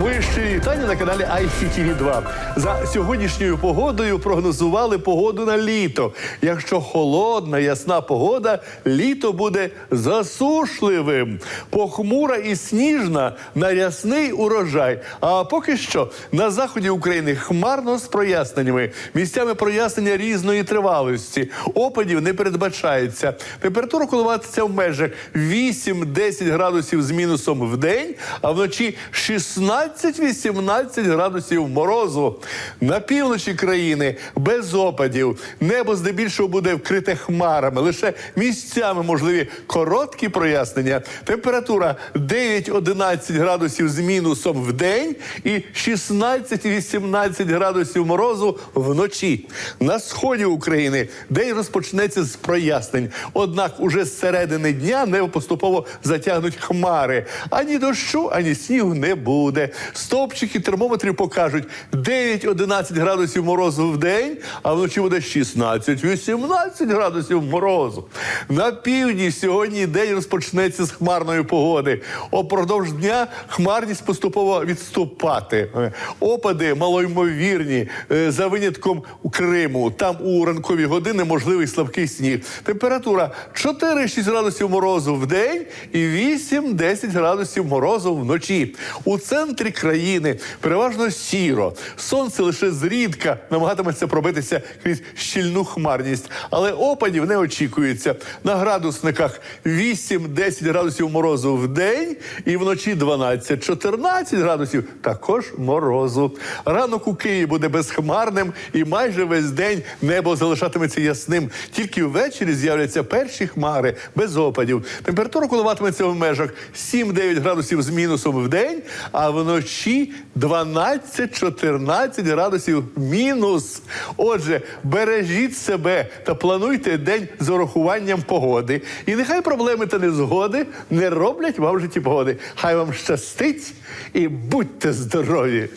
Мої щирі вітання на каналі ICTV 2 За сьогоднішньою погодою прогнозували погоду на літо. Якщо холодна, ясна погода, літо буде засушливим. Похмура і сніжна на рясний урожай. А поки що на заході України хмарно з проясненнями. Місцями прояснення різної тривалості. Опадів не передбачається. Температура коливатися в межах 8-10 градусів з мінусом в день, а вночі 16-18 градусів морозу. На півночі країни без опадів. Небо здебільшого буде вкрите хмарами. Лише місцями можливі короткі прояснення. Температура 9-11 градусів з мінусом в день і 16-18 градусів морозу вночі. На сході України день розпочнеться з прояснень. Однак уже з середини дня небо поступово затягнуть хмари. Ані дощу, ані снігу не буде. Стовпчики термометрів покажуть 9-11 градусів морозу в день, а вночі буде 16-18 градусів морозу. На півдні сьогодні день розпочнеться з хмарної погоди. Упродовж дня хмарність поступово відступати. Опади малоймовірні е, за винятком Криму. Там у ранкові години можливий слабкий сніг. Температура 4-6 градусів морозу в день і 8-10 градусів морозу вночі. У центрі країни переважно сіро. Сонце лише зрідка намагатиметься пробитися крізь щільну хмарність, але опадів не очікується. На градусниках 8-10 градусів морозу в день і вночі 12-14 градусів також морозу. Ранок у Києві буде безхмарним і майже весь день небо залишатиметься ясним. Тільки ввечері з'являться перші хмари без опадів. Температура коливатиметься в межах 7-9 градусів з мінусом в день, а вночі 12-14 градусів мінус. Отже, бережіть себе та плануйте день з урахуванням погоди. І нехай проблеми та незгоди не роблять вам житті погоди. Хай вам щастить і будьте здорові!